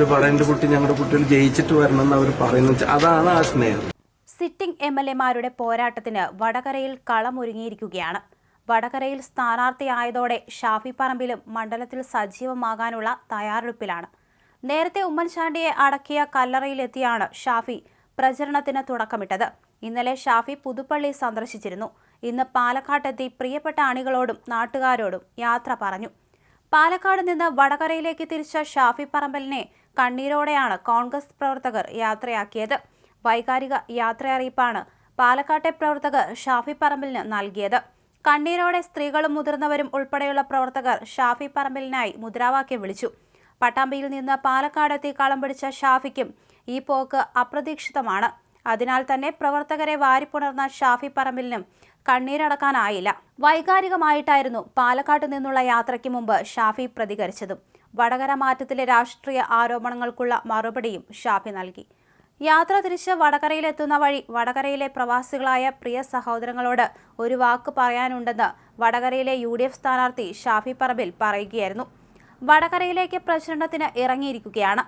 ഒരു പറയുന്ന കുട്ടി ഞങ്ങളുടെ കുട്ടികൾ ജയിച്ചിട്ട് വരണം എന്ന് അവർ പറയുന്നത് അതാണ് ആ സ്നേഹം. സിറ്റിംഗ് എം എൽ എമാരുടെ പോരാട്ടത്തിന് വടകരയിൽ കളമൊരുങ്ങിയിരിക്കുകയാണ്. വടകരയിൽ സ്ഥാനാർത്ഥിയായതോടെ ഷാഫി പറമ്പിലും മണ്ഡലത്തിൽ സജീവമാകാനുള്ള തയ്യാറെടുപ്പിലാണ്. നേരത്തെ ഉമ്മൻചാണ്ടിയെ അടക്കിയ കല്ലറയിലെത്തിയാണ് ഷാഫി പ്രചരണത്തിന് തുടക്കമിട്ടത്. ഇന്നലെ ഷാഫി പുതുപ്പള്ളി സന്ദർശിച്ചിരുന്നു. ഇന്ന് പാലക്കാട്ടെത്തി പ്രിയപ്പെട്ട അണികളോടും നാട്ടുകാരോടും യാത്ര പറഞ്ഞു. പാലക്കാട് നിന്ന് വടകരയിലേക്ക് തിരിച്ച ഷാഫി പറമ്പലിനെ കണ്ണീരോടെയാണ് കോൺഗ്രസ് പ്രവർത്തകർ യാത്രയാക്കിയത്. വൈകാരിക യാത്രയറിയിപ്പാണ് പാലക്കാട്ടെ പ്രവർത്തകർ ഷാഫി പറമ്പിലിന് നൽകിയത്. കണ്ണീരോടെ സ്ത്രീകളും മുതിർന്നവരും ഉൾപ്പെടെയുള്ള പ്രവർത്തകർ ഷാഫി പറമ്പിലിനായി മുദ്രാവാക്യം വിളിച്ചു. പട്ടാമ്പിയിൽ നിന്ന് പാലക്കാടെത്തി കളം പിടിച്ച ഷാഫിക്കും ഈ പോക്ക് അപ്രതീക്ഷിതമാണ്. അതിനാൽ തന്നെ പ്രവർത്തകരെ വാരിപ്പുണർന്ന ഷാഫി പറമ്പിലിനും കണ്ണീരടക്കാനായില്ല. വൈകാരികമായിട്ടായിരുന്നു പാലക്കാട്ട് നിന്നുള്ള യാത്രയ്ക്ക് മുമ്പ് ഷാഫി പ്രതികരിച്ചതും. വടകര മാറ്റത്തിലെ രാഷ്ട്രീയ ആരോപണങ്ങൾക്കുള്ള മറുപടിയും ഷാഫി നൽകി. യാത്ര തിരിച്ച് വടകരയിലെത്തുന്ന വഴി വടകരയിലെ പ്രവാസികളായ പ്രിയ സഹോദരങ്ങളോട് ഒരു വാക്ക് പറയാനുണ്ടെന്ന് വടകരയിലെ യു ഡി എഫ് സ്ഥാനാർത്ഥി ഷാഫി പറമ്പിൽ പറയുകയായിരുന്നു. വടകരയിലേക്ക് പ്രചരണത്തിന് ഇറങ്ങിയിരിക്കുകയാണ്.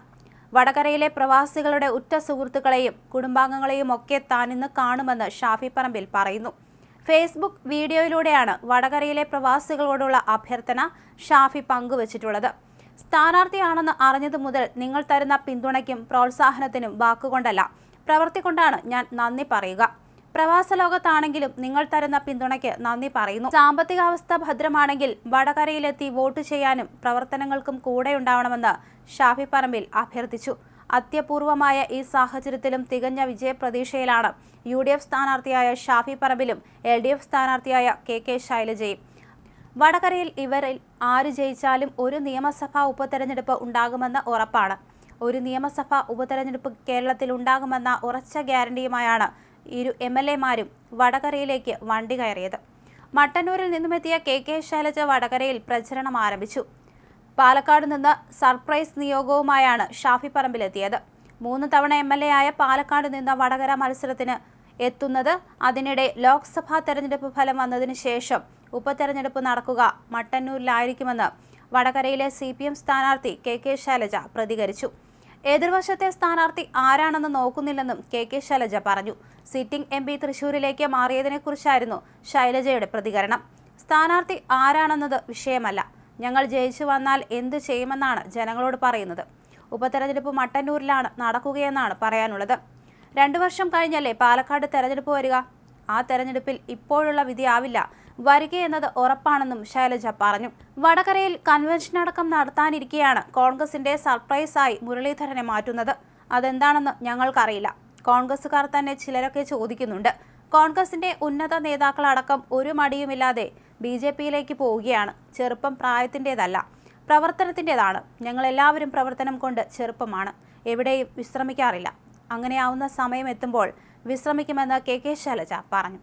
വടകരയിലെ പ്രവാസികളുടെ ഉറ്റ സുഹൃത്തുക്കളെയും കുടുംബാംഗങ്ങളെയും ഒക്കെ താനിന്ന് കാണുമെന്ന് ഷാഫി പറമ്പിൽ പറയുന്നു. ഫേസ്ബുക്ക് വീഡിയോയിലൂടെയാണ് വടകരയിലെ പ്രവാസികളോടുള്ള അഭ്യർത്ഥന ഷാഫി പങ്കുവച്ചിട്ടുള്ളത്. സ്ഥാനാർത്ഥിയാണെന്ന് അറിഞ്ഞതു മുതൽ നിങ്ങൾ തരുന്ന പിന്തുണയ്ക്കും പ്രോത്സാഹനത്തിനും വാക്കുകൊണ്ടല്ല. പ്രവൃത്തി കൊണ്ടാണ് ഞാൻ നന്ദി പറയുക. പ്രവാസ ലോകത്താണെങ്കിലും നിങ്ങൾ തരുന്ന പിന്തുണയ്ക്ക് നന്ദി പറയുന്നു. സാമ്പത്തികാവസ്ഥ ഭദ്രമാണെങ്കിൽ വടകരയിലെത്തി വോട്ട് ചെയ്യാനും പ്രവർത്തനങ്ങൾക്കും കൂടെയുണ്ടാവണമെന്ന് ഷാഫി പറമ്പിൽ അഭ്യർത്ഥിച്ചു. അത്യപൂർവമായ ഈ സാഹചര്യത്തിലും തികഞ്ഞ വിജയപ്രതീക്ഷയിലാണ് യു ഡി എഫ് സ്ഥാനാർത്ഥിയായ ഷാഫി പറമ്പിലും എൽ ഡി എഫ് സ്ഥാനാർത്ഥിയായ കെ കെ ശൈലജയും. വടകരയിൽ ഇവരിൽ ആര് ജയിച്ചാലും ഒരു നിയമസഭാ ഉപതെരഞ്ഞെടുപ്പ് ഉണ്ടാകുമെന്ന് ഉറപ്പാണ്. ഒരു നിയമസഭാ ഉപതെരഞ്ഞെടുപ്പ് കേരളത്തിൽ ഉണ്ടാകുമെന്ന ഉറച്ച ഗ്യാരണ്ടിയുമായാണ് ഇരു എം എൽ എമാരും വടകരയിലേക്ക് വണ്ടി കയറിയത്. മട്ടന്നൂരിൽ നിന്നുമെത്തിയ കെ കെ ശൈലജ വടകരയിൽ പ്രചരണം ആരംഭിച്ചു. പാലക്കാട് നിന്ന് സർപ്രൈസ് നിയോഗവുമായാണ് ഷാഫി പറമ്പിലെത്തിയത്. മൂന്ന് തവണ എം എൽ എ ആയ പാലക്കാട് നിന്ന് വടകര മത്സരത്തിന് എത്തുന്നത് അതിനിടെ ലോക്സഭാ തെരഞ്ഞെടുപ്പ് ഫലം വന്നതിന് ശേഷം ഉപതെരഞ്ഞെടുപ്പ് നടക്കുക മട്ടന്നൂരിലായിരിക്കുമെന്ന് വടകരയിലെ സി പി എം സ്ഥാനാർത്ഥി കെ കെ ശൈലജ പ്രതികരിച്ചു. എതിർവശത്തെ സ്ഥാനാർത്ഥി ആരാണെന്ന് നോക്കുന്നില്ലെന്നും കെ കെ ശൈലജ പറഞ്ഞു. സിറ്റിംഗ് എം പി തൃശൂരിലേക്ക് മാറിയതിനെക്കുറിച്ചായിരുന്നു ശൈലജയുടെ പ്രതികരണം. സ്ഥാനാർത്ഥി ആരാണെന്നത് വിഷയമല്ല. ഞങ്ങൾ ജയിച്ചു വന്നാൽ എന്ത് ചെയ്യുമെന്നാണ് ജനങ്ങളോട് പറയുന്നത്. ഉപതെരഞ്ഞെടുപ്പ് മട്ടന്നൂരിലാണ് നടക്കുകയെന്നാണ് പറയാനുള്ളത്. രണ്ടു വർഷം കഴിഞ്ഞല്ലേ പാലക്കാട് തെരഞ്ഞെടുപ്പ് വരിക? ആ തെരഞ്ഞെടുപ്പിൽ ഇപ്പോഴുള്ള വിധിയാവില്ല വരികയെന്നത് ഉറപ്പാണെന്നും ശൈലജ പറഞ്ഞു. വടകരയിൽ കൺവെൻഷൻ അടക്കം നടത്താനിരിക്കെയാണ് കോൺഗ്രസിന്റെ സർപ്രൈസായി മുരളീധരനെ മാറ്റുന്നത്. അതെന്താണെന്ന് ഞങ്ങൾക്കറിയില്ല. കോൺഗ്രസുകാർ തന്നെ ചിലരൊക്കെ ചോദിക്കുന്നുണ്ട്. കോൺഗ്രസിന്റെ ഉന്നത നേതാക്കളടക്കം ഒരു മടിയുമില്ലാതെ ബി ജെ പിയിലേക്ക് പോവുകയാണ്. ചെറുപ്പം പ്രായത്തിന്റെതല്ല പ്രവർത്തനത്തിന്റെതാണ്. ഞങ്ങൾ എല്ലാവരും പ്രവർത്തനം കൊണ്ട് ചെറുപ്പമാണ്. എവിടെയും വിശ്രമിക്കാറില്ല. അങ്ങനെയാവുന്ന സമയം എത്തുമ്പോൾ വിശ്രമിക്കുമെന്ന് കെ കെ ശൈലജ പറഞ്ഞു.